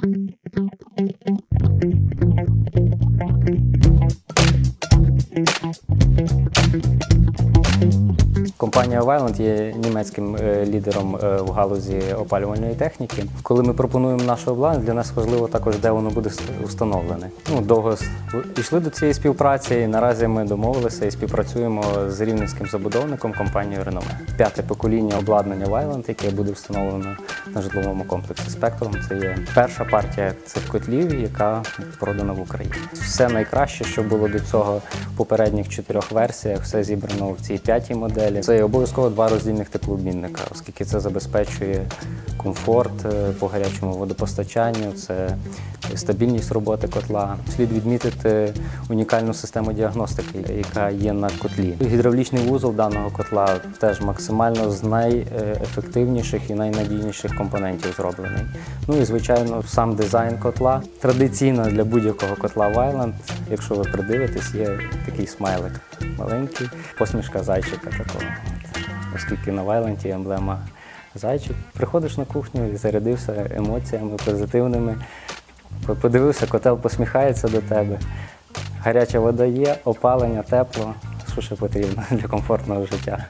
Thank you. Компанія Вайланд є німецьким е, лідером е, в галузі опалювальної техніки. Коли ми пропонуємо наше обладнання, для нас важливо також, де воно буде встановлене. Ну, довго йшли до цієї співпраці, і наразі ми домовилися і співпрацюємо з рівненським забудовником компанією Реноме. П'яте покоління обладнання Вайланд, яке буде встановлено на житловому комплексі Спектрум. Це є перша партія цих котлів, яка продана в Україні. Все найкраще, що було до цього в попередніх чотирьох версіях, все зібрано в цій п'ятій моделі. Це обов'язково два роздільних теплообмінника, оскільки це забезпечує комфорт е, по гарячому водопостачанню, це стабільність роботи котла. Слід відмітити унікальну систему діагностики, яка є на котлі. Гідравлічний вузол даного котла теж максимально з найефективніших і найнадійніших компонентів зроблений. Ну і звичайно, сам дизайн котла. Традиційно для будь-якого котла Вайланд, якщо ви придивитесь, є такий смайлик маленький, посмішка зайчика такого. Оскільки на Вайленті емблема зайчик. Приходиш на кухню і зарядився емоціями позитивними. Подивився, котел посміхається до тебе. Гаряча вода є, опалення, тепло. Що ще потрібно для комфортного життя.